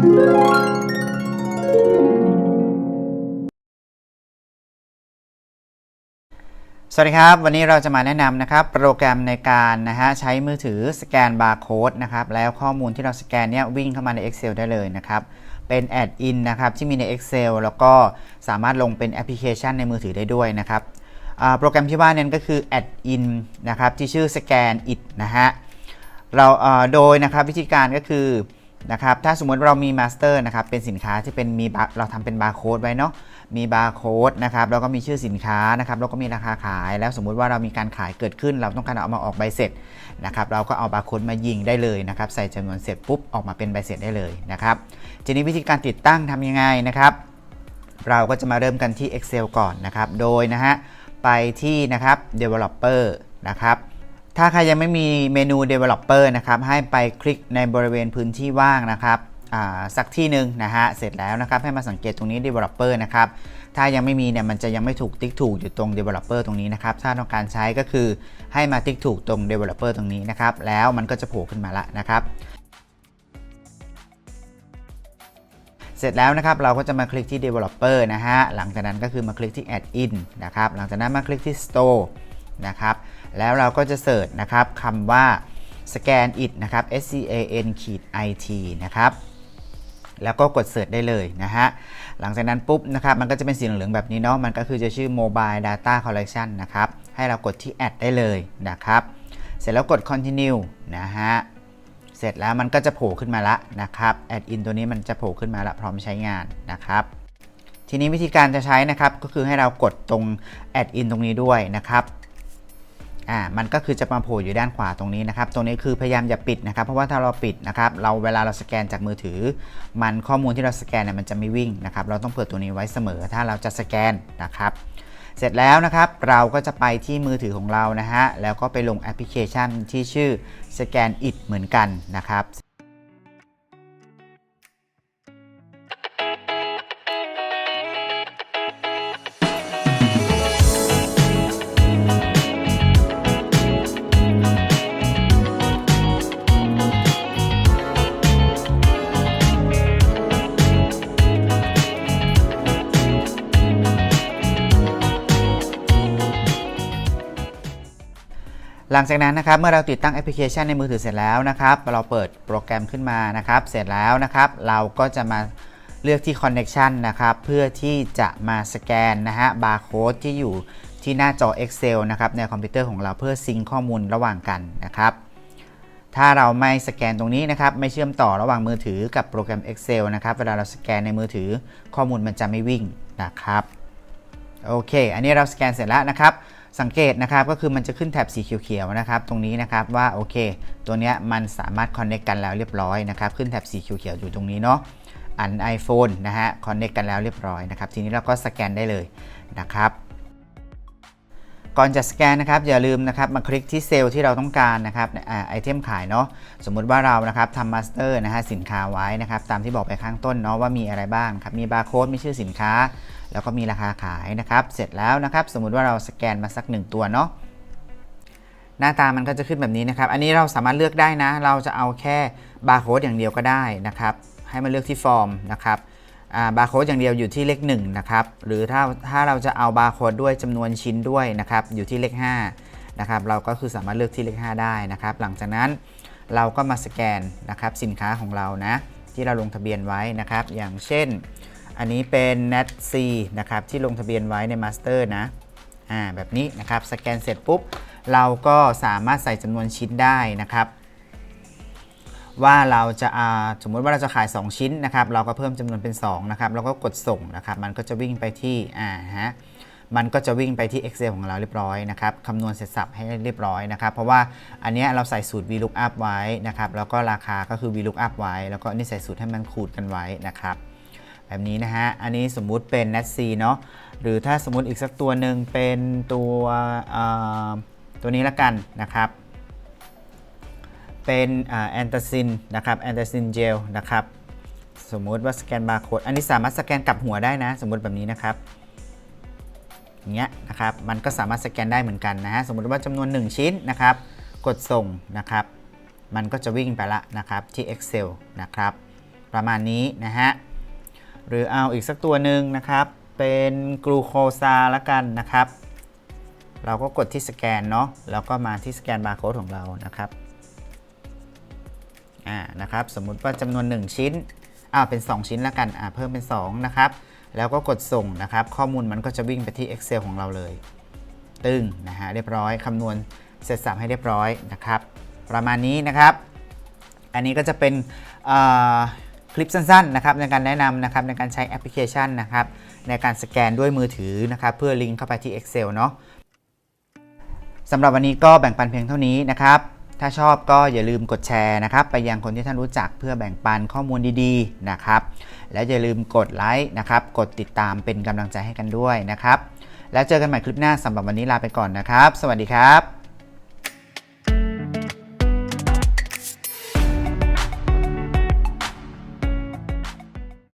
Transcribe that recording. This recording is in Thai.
สวัสดีครับ วันนี้เราจะมาแนะนำนะครับ โปรแกรมในการนะฮะใช้มือถือสแกนบาร์โค้ดนะครับ แล้วข้อมูลที่เราสแกนเนี่ยวิ่งเข้ามาใน Excel ได้เลยนะครับ เป็นแอดอินนะครับที่มีใน Excel แล้วก็สามารถลงเป็นแอปพลิเคชันในมือถือได้ด้วยนะครับโปรแกรมที่ว่านั้นก็คือ add in นะครับที่ชื่อ scan it นะฮะเราโดยนะครับวิธีการก็คือ นะครับถ้าสมมติเรามีมาสเตอร์นะครับเป็นสินค้าที่เป็นมีเราทำเป็นบาร์โค้ดไว้เนาะมีบาร์โค้ดนะครับแล้วก็มีชื่อสินค้านะครับแล้วก็มีราคาขาย แล้วสมมุติว่าเรามีการขายเกิดขึ้น เราต้องการเอามาออกใบเสร็จนะครับเราก็เอาบาร์โค้ดมายิงได้เลยนะครับใส่จำนวนเสร็จปุ๊บออกมาเป็นใบเสร็จได้เลยนะครับทีนี้วิธีการติดตั้งทำยังไงนะครับเราก็จะมาเริ่มกันที่ Excel ก่อนนะครับโดยนะฮะไปที่นะครับ developer นะครับ ถ้าใครยังไม่มีเมนู developer นะครับ ให้ไปคลิกในบริเวณพื้นที่ว่างนะครับสักที่หนึ่งนะฮะ เสร็จแล้วนะครับให้มาสังเกตตรงนี้ developer นะครับ ถ้ายังไม่มีเนี่ยมันจะยังไม่ถูกติ๊กถูกอยู่ตรง developer ตรงนี้นะครับ ถ้าต้องการใช้ก็คือให้มาติ๊กถูกตรง developer ตรงนี้นะครับ แล้วมันก็จะโผล่ขึ้นมาละนะครับเสร็จแล้วนะครับเราก็จะมาคลิกที่ developer นะฮะ หลังจากนั้นก็คือมาคลิกที่ add in นะครับ หลังจากนั้นมาคลิกที่ store นะครับ แล้วเราก็จะเสิร์ชนะครับคำว่า scan it นะครับ s c a n ขีด i t นะครับแล้วก็กดเสิร์ชได้เลยนะฮะ หลังจากนั้นปุ๊บนะครับ มันก็จะเป็นสีเหลืองๆแบบนี้เนาะ มันก็คือจะชื่อ mobile data collection นะครับ ให้เรากดที่ add ได้เลยนะครับ เสร็จแล้วกด continue นะฮะ เสร็จแล้วมันก็จะโผล่ขึ้นมาละนะครับ add in ตัวนี้มันจะโผล่ขึ้นมาละพร้อมใช้งานนะครับ ทีนี้วิธีการจะใช้นะครับ ก็คือให้เรากดตรง add in ตรงนี้ด้วยนะครับ อ่ามันก็คือจะมาโผล่อยู่ด้านขวาตรงนี้นะครับตรงนี้คือพยายามอย่าปิดนะครับ เพราะว่าถ้าเราปิดนะครับเราเวลาเราสแกนจากมือถือ มันข้อมูลที่เราสแกนเนี่ยมันจะไม่วิ่งนะครับเราต้องเปิดตัวนี้ไว้เสมอถ้าเราจะสแกนนะครับเสร็จแล้วนะครับเราก็จะไปที่มือถือของเรานะฮะแล้วก็ไปลงแอปพลิเคชันที่ชื่อ Scan It เหมือนกันนะครับ หลังจากนั้นนะครับเมื่อเราติดตั้งแอปพลิเคชันในมือถือเสร็จแล้วนะครับ เราเปิดโปรแกรมขึ้นมานะครับ เสร็จแล้วนะครับ เราก็จะมาเลือกที่ Connection นะครับ เพื่อที่จะมาสแกนนะฮะบาร์โค้ดที่อยู่ที่หน้าจอ Excel นะครับในคอมพิวเตอร์ของเราเพื่อซิงข้อมูลระหว่างกันนะครับถ้าเราไม่สแกนตรงนี้นะครับ ไม่เชื่อมต่อระหว่างมือถือกับโปรแกรม Excel นะครับ เวลาเราสแกนในมือถือข้อมูลมันจะไม่วิ่งนะครับ โอเค อันนี้เราสแกนเสร็จแล้วนะครับ สังเกตนะครับก็คือมันจะขึ้นแถบสีเขียวๆนะครับตรงนี้นะครับว่าโอเค ตัวเนี้ยมันสามารถคอนเน c กกันแล้วเรียบร้อยนะครับขึ้นแถบสีเขียวๆอยู่ตรงนี้เนาะอัน iPhone นะฮะคอนเน c กกันแล้วเรียบร้อยนะครับทีนี้เราก็สแกนได้เลยนะครับก่อนจะสแกนนะครับอย่าลืมนะครับมาคลิกที่เซลล์ที่เราต้องการนะครับไอเทมขายเนาะสมมุติว่าเรานะครับทำมาสเตอร์นะฮะสินค้าไว้นะครับตามที่บอกไปข้างต้นเนาะว่ามีอะไรบ้างครับมีบาร์โค้ดมีชื่อสินค้า แล้วก็มีราคาขายนะครับ เสร็จแล้วนะครับ สมมุติว่าเราสแกนมาสัก 1 ตัวเนาะหน้าตามันก็จะขึ้นแบบนี้นะครับ อันนี้เราสามารถเลือกได้นะ เราจะเอาแค่บาร์โค้ดอย่างเดียวก็ได้นะครับ ให้มาเลือกที่ฟอร์มนะครับบาร์โค้ดอย่างเดียวอยู่ที่เลข1นะครับ หรือถ้าถ้าเราจะเอาบาร์โค้ดด้วยจำนวนชิ้นด้วยนะครับ อยู่ที่เลข5นะครับ เราก็คือสามารถเลือกที่เลข 5 ได้นะครับ หลังจากนั้นเราก็มาสแกนนะครับสินค้าของเรานะที่เราลงทะเบียนไว้นะครับ อย่างเช่น อันนี้เป็น n e t c นะครับที่ลงทะเบียนไว้ใน Master นะอ่าแบบนี้นะครับสแกนเสร็จปุ๊บ เราก็สามารถใส่จำนวนชิ้นได้นะครับ ว่าเราจะอ่าสมมติว่าเราจะขาย 2 ชิ้นนะครับ เราก็เพิ่มจำนวนเป็น2นะครับแล้วก็กดส่งนะครับ มันก็จะวิ่งไปที่อ่าฮะมันก็จะวิ่งไปที่ Excel ของเราเรียบร้อยนะครับคำนวณเสร็จสับให้เรียบร้อยนะครับ เพราะว่าอันนี้เราใส่สูตร VLOOKUP ไว้นะครับ แล้วก็ราคาก็คือ VLOOKUP ไว้ แล้วก็นี่ใส่สูตรให้มันคูณกันไว้นะครับ แบบนี้นะฮะ อันนี้สมมุติเป็น n e t c เนาะ หรือถ้าสมมุติอีกสักตัวหนึ่งเป็นตัวตัวนี้ละกันนะครับ เป็นแอนตาซินนะครับ แอนตาซินเจลนะครับ สมมุติว่าสแกนบาร์โค้ด อันนี้สามารถสแกนกลับหัวได้นะ สมมุติแบบนี้นะครับอย่างเงี้ยนะครับ มันก็สามารถสแกนได้เหมือนกันนะฮะ สมมุติว่าจำนวน 1 ชิ้นนะครับ กดส่งนะครับ มันก็จะวิ่งไปละนะครับที่ Excel นะครับ ประมาณนี้นะฮะ หรือเอาอีกสักตัวหนึ่งนะครับ เป็นกลูโคซาละกันนะครับ เราก็กดที่สแกนเนาะแล้วก็มาที่สแกนบาร์โค้ดของเรานะครับอ่านะครับ สมมุติว่าจำนวน 1 ชิ้นอ่าเป็น 2 ชิ้นละกันอ่าเพิ่มเป็น 2 นะครับ แล้วก็กดส่งนะครับ ข้อมูลมันก็จะวิ่งไปที่ Excel ของเราเลย ตึงนะฮะเรียบร้อยคำนวณเสร็จสับให้เรียบร้อยนะครับ ประมาณนี้นะครับ อันนี้ก็จะเป็นอ่อ คลิปสั้นๆนะครับในการแนะนำนะครับในการใช้แอปพลิเคชันนะครับในการสแกนด้วยมือถือนะครับเพื่อลิงก์เข้าไปที่ Excel เนาะสำหรับวันนี้ก็แบ่งปันเพียงเท่านี้นะครับ ถ้าชอบก็อย่าลืมกดแชร์นะครับ ไปยังคนที่ท่านรู้จักเพื่อแบ่งปันข้อมูลดีๆนะครับ และอย่าลืมกดไลค์นะครับ กดติดตามเป็นกำลังใจให้กันด้วยนะครับ แล้วเจอกันใหม่คลิปหน้าสำหรับวันนี้ลาไปก่อนนะครับ สวัสดีครับ